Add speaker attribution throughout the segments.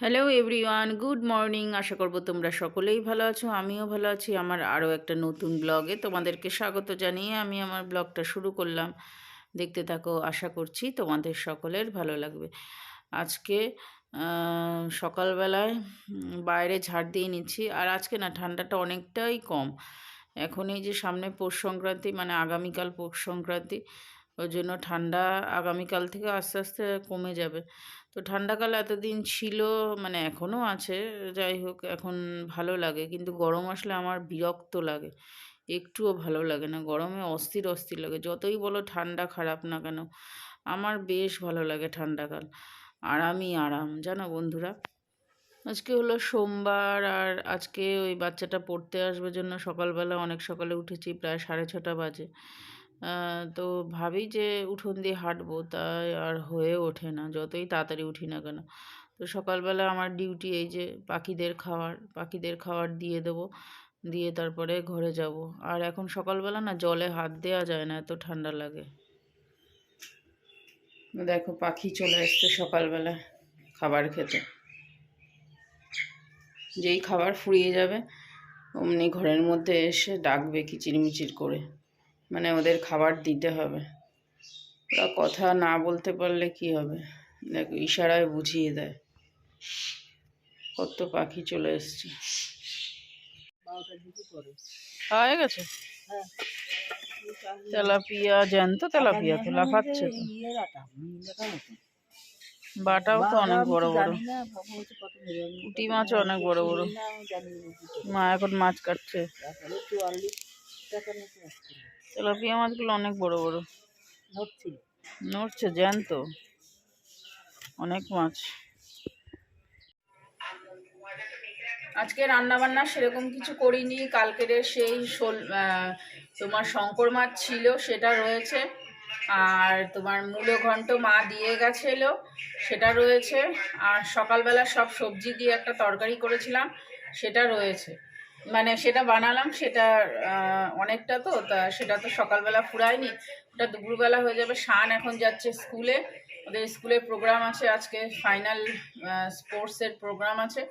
Speaker 1: Hello everyone good morning আশা করব তোমরা সকলেই ভালো আছো, আমিও ভালো আছি। আমার আরও একটা নতুন ব্লগে তোমাদেরকে স্বাগত জানিয়ে আমি আমার ব্লগটা শুরু করলাম। দেখতে থাকো, আশা করছি তোমাদের সকলের ভালো লাগবে। আজকে সকালবেলায় বাইরে ঝাড় দিয়ে নিচ্ছি। আর আজকে না, ঠান্ডাটা অনেকটাই কম। এখন এই যে সামনে পৌষ সংক্রান্তি মানে আগামীকাল পৌষ সংক্রান্তি, ওই জন্য ঠান্ডা আগামীকাল থেকে আস্তে আস্তে কমে যাবে। তো ঠান্ডাকাল এতদিন ছিল মানে এখনও আছে, যাই হোক এখন ভালো লাগে। কিন্তু গরম আসলে আমার বিরক্ত লাগে, একটুও ভালো লাগে না। গরমে অস্থির অস্থির লাগে, যতই বলো ঠান্ডা খারাপ না কেন, আমার বেশ ভালো লাগে ঠান্ডাকাল আরামই আরাম, জানো বন্ধুরা? আজকে হলো সোমবার আর আজকে ওই বাচ্চাটা পড়তে আসবে জন্য সকালবেলা, অনেক সকালে উঠেছি, প্রায় সাড়ে ছটা বাজে। তো ভাবি যে উঠোন দিয়ে হাঁটবো, তাই আর হয়ে ওঠে না। যতই তাড়াতাড়ি উঠি না কেন। তো সকালবেলা আমার ডিউটি এই যে পাখিদের খাবার পাখিদের খাবার দিয়ে দেবো। দিয়ে তারপরে ঘরে যাব। আর এখন সকালবেলা না জলে হাত দেওয়া যায় না, এত ঠান্ডা লাগে। দেখো পাখি চলে এসছে সকালবেলা খাবার খেতে। যেই খাবার ফুরিয়ে যাবে, অমনি ঘরের মধ্যে এসে ডাকবে কিচিরমিচির করে। মানে ওদের খাবার দিতে হবে। ওরা কথা না বলতে পারলে কি হবে? দেখো, ইশারায় বুঝিয়ে দেয়। কত পাখি চলে এসছে। হয়ে গেছে? তেলাপিয়া জ্যান্ত তেলাপিয়া তো, লাফাচ্ছে তো। বাটাও তো অনেক বড় বড়। পুঁটি মাছও অনেক বড় বড়। মা এখন মাছ কাটছে। তেলাপিয়া মাছগুলো অনেক বড় বড়। নড়ছে। জ্যান্ত। অনেক মাছ। আজকে রান্না বান্না সেরকম কিছু করিনি কালকের সেই শোল তোমার শঙ্কর মাছ ছিল সেটা রয়েছে। আর তোমার মূলো ঘন্ট মা দিয়ে গেছিল সেটা রয়েছে। আর সকালবেলা সব সবজি দিয়ে একটা তরকারি করেছিলাম সেটা রয়েছে। মানে সেটা বানালাম, সেটা অনেকটা তো, তা সেটা তো সকালবেলা ফুরায়নি ওটা দুপুরবেলা হয়ে যাবে, শান এখন যাচ্ছে স্কুলে। ওদের স্কুলে প্রোগ্রাম আছে আজকে ফাইনাল স্পোর্টসের প্রোগ্রাম আছে।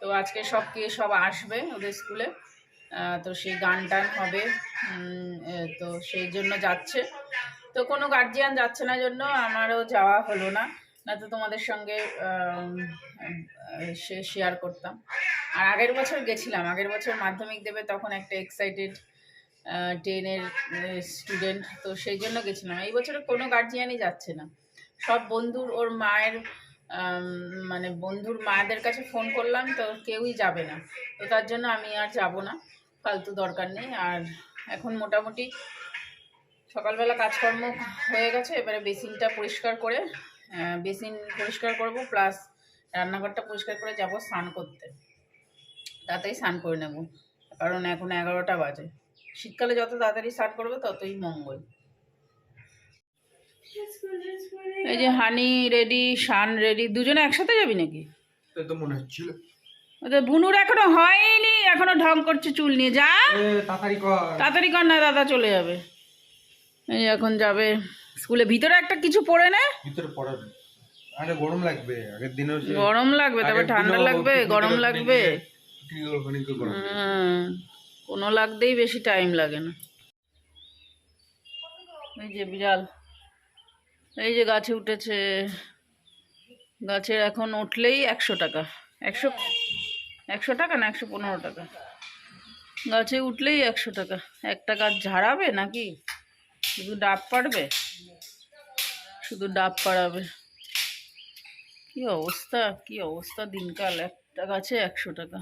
Speaker 1: তো আজকে সব কে সব আসবে ওদের স্কুলে। তো সেই গান টান হবে তো সেই জন্য যাচ্ছে। তো কোনো গার্জিয়ান যাচ্ছে না জন্য, আমারও যাওয়া হলো না। না তো তোমাদের সঙ্গে সে শেয়ার করতাম। আর আগের বছর গেছিলাম, আগের বছর মাধ্যমিক দেবে তখন একটা এক্সাইটেড টেনের স্টুডেন্ট তো সেই জন্য গেছিলাম। এই বছরে কোনো গার্জিয়ানই যাচ্ছে না। সব বন্ধুর, ওর মায়ের মানে বন্ধুর মায়েদের কাছে ফোন করলাম, তো কেউই যাবে না। তো তার জন্য আমি আর যাব না, ফালতু দরকার নেই। আর এখন মোটামুটি সকালবেলা কাজকর্ম হয়ে গেছে, এবারে বেসিনটা পরিষ্কার করে বেসিন পরিষ্কার করব প্লাস রান্নাঘরটা পরিষ্কার করে যাব স্নান করতে। তাতেই স্নান করে নেব। কারণ এখন এগারোটা বাজে। শীতকালে যত তাড়াতাড়ি স্নান করবে ততই মঙ্গল। এই যে হানি রেডি শান রেডি দুজনে একসাথে যাবি নাকি?
Speaker 2: তো মনে হচ্ছিল।
Speaker 1: ওদের বুনুর এখনও হয়নি এখনও ঢং করছে চুল নিয়ে। যা।
Speaker 2: তাড়াতাড়ি কর।
Speaker 1: তাড়াতাড়ি কর না দাদা চলে যাবে। এই এখন যাবে। স্কুলে ভিতরে একটা কিছু পড়ে নে?
Speaker 2: ভিতরে পড়ার আরে গরম লাগবে আগের দিনও সে-
Speaker 1: গরম লাগবে তবে
Speaker 2: আগের
Speaker 1: ঠান্ডা লাগবে গরম লাগবে। কোনো লাগতেই বেশি টাইম লাগে না। এই যে বিড়াল, এই যে গাছে উঠেছে। গাছের এখন উঠলেই একশো টাকা। একশো একশো টাকা না একশো পনেরো টাকা? গাছে উঠলেই একশো টাকা। একটা গাছ ঝাড়াবে নাকি? শুধু ডাব পাড়বে? শুধু ডাব পাড়াবে। কি অবস্থা কি অবস্থা দিনকাল? একটা গাছে একশো টাকা।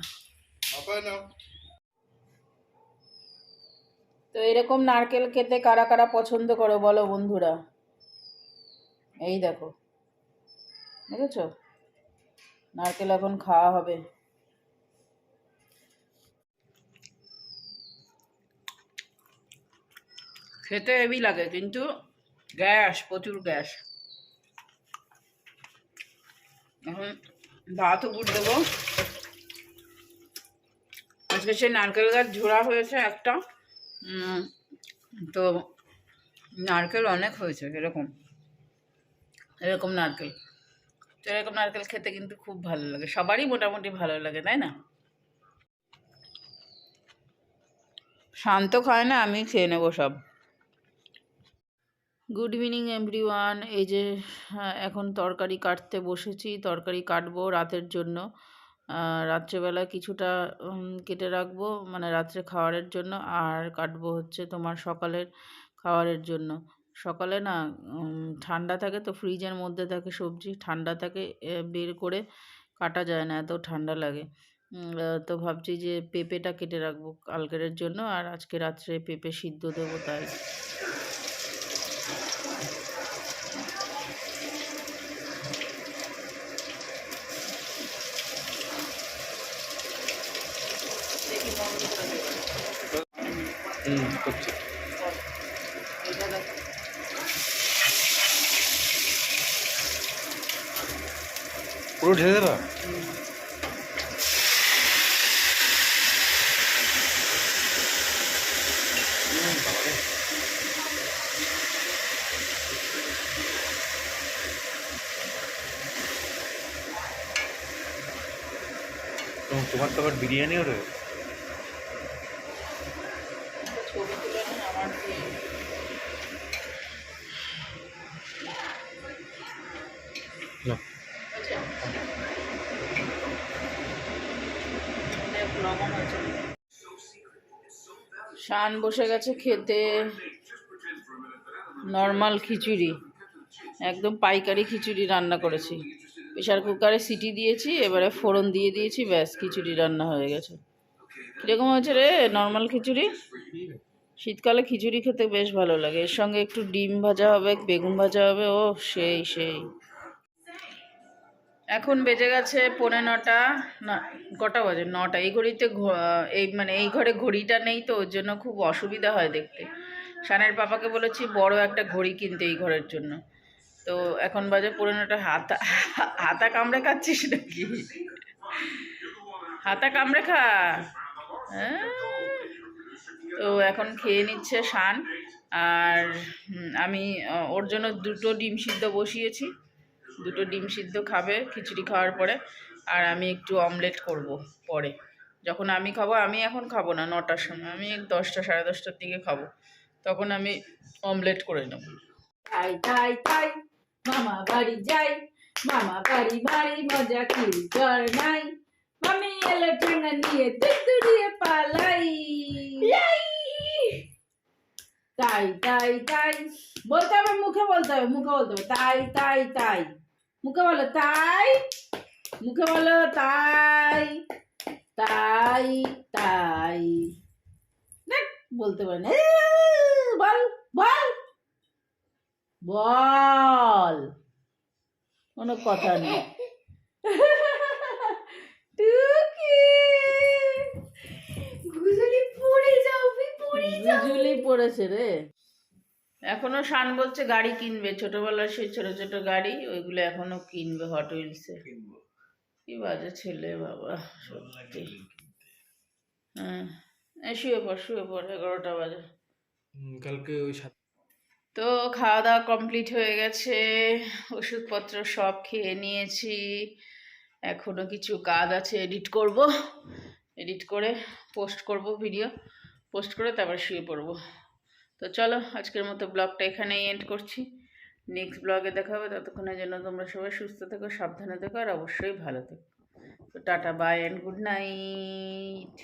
Speaker 1: তো এরকম নারকেল খেতে কারা কারা পছন্দ করো বলো বন্ধুরা? এই দেখো। দেখেছ? নারকেল এখন খাওয়া হবে। খেতে হেভি লাগে কিন্তু গ্যাস প্রচুর গ্যাস। এখন ভাত উপর দেবো। আজকে সেই নারকেল গাছ ঝোড়া হয়েছে একটা। তো নারকেল অনেক হয়েছে এরকম। এরকম নারকেল। তো এরকম নারকেল খেতে কিন্তু খুব ভালো লাগে। সবারই মোটামুটি ভালো লাগে তাই না? শান্ত খায় না আমি খেয়ে নেব সব। গুড ইভিনিং এভরিওয়ান এই যে হ্যাঁ, এখন তরকারি কাটতে বসেছি। তরকারি কাটবো রাতের জন্য। রাত্রেবেলা কিছুটা কেটে রাখব মানে রাত্রে খাওয়ারের জন্য, আর কাটবো হচ্ছে তোমার সকালের খাওয়ারের জন্য। সকালে না ঠান্ডা থাকে তো ফ্রিজের মধ্যে থাকে সবজি, ঠান্ডা থাকে বের করে কাটা যায় না, এত ঠান্ডা লাগে। তো ভাবছি যে পেঁপেটা কেটে রাখব কালকের জন্য, আর আজকে রাত্রে পেঁপে সিদ্ধ দেবো তাই দেখি বন্ধ করে দেবো।
Speaker 2: হুম করছি। পুরো ঢেলে দেবা? তোমার তো আবার বিরিয়ানিও রয়েছে
Speaker 1: একটা ছবি তুলে নিন আমার দিয়ে
Speaker 2: নাও।
Speaker 1: আচ্ছা। দেখ, লবণ হয়েছে নাকি। শান বসে গেছে খেতে। নর্মাল খিচুড়ি। একদম পাইকারি খিচুড়ি রান্না করেছি। প্রেশার কুকারে সিটি দিয়েছি, এবারে ফোড়ন দিয়ে দিয়েছি, ব্যাস খিচুড়ি রান্না হয়ে গেছে। কীরকম হয়েছে রে নর্মাল খিচুড়ি? শীতকালে খিচুড়ি খেতে বেশ ভালো লাগে। এর সঙ্গে একটু ডিম ভাজা হবে, বেগুন ভাজা হবে, ও সেই সেই। এখন বেজে গেছে পৌনে নটা, না, কটা বাজে? নটা। এই ঘড়িতে এই মানে এই ঘরে ঘড়িটা নেই তো, ওর জন্য খুব অসুবিধা হয় দেখতে। শানের পাপাকে বলেছি, বড় একটা ঘড়ি কিনতে এই ঘরের জন্য। তো এখন বাজে পৌনে নটা। হাতা হাতা কামড়ে খাচ্ছিস নাকি? হাতা কামড়ে খা। হ্যাঁ। তো এখন খেয়ে নিচ্ছে শান। আর আমি ওর জন্য দুটো ডিম সিদ্ধ বসিয়েছি। দুটো ডিম সিদ্ধ খাবে খিচুড়ি খাওয়ার পরে আর আমি একটু অমলেট করব পরে। যখন আমি খাব আমি এখন খাব না নটার সময় আমি দশটা সাড়ে দশটার দিকে খাব। তখন আমি অমলেট করে নেব। তাই তাই তাই মামা বাড়ি যাই মামা বাড়ি বাড়ি মজা কি জ্বর নাই। মামি এলো ঠেঙ্গা নিয়ে পালাই। তাই তাই তাই বলতে হবে মুখে বলতে হবে মুখে বলতে হবে। তাই তাই তাই মুখে বলো তাই? মুখে বলো তাই। তাই তাই। দেখ, বলতে পারে না। বল বল। বল। কোনো কথা নেই। পড়েছে রে। এখনও শান বলছে গাড়ি কিনবে ছোটবেলার সেই ছোট ছোট গাড়ি ওইগুলো এখনও কিনবে হট হুইলসে কি বাজে ছেলে বাবা সত্যি। হ্যাঁ শুয়ে পড় শুয়ে পড় এগারোটা বাজে।
Speaker 2: কালকে ওই
Speaker 1: তো খাওয়া দাওয়া কমপ্লিট হয়ে গেছে ওষুধপত্র সব খেয়ে নিয়েছি। এখনও কিছু কাজ আছে এডিট করব। এডিট করে পোস্ট করব ভিডিও পোস্ট করে তারপর শুয়ে পড়ব। তো চলো, আজকের মতো ব্লগটা এখানেই এন্ড করছি। নেক্সট ব্লগে দেখা হবে, ততক্ষণের জন্য তোমরা সবাই সুস্থ থেকো, সাবধানে থেকো, আর অবশ্যই ভালো থেকো। তো tata bye and good night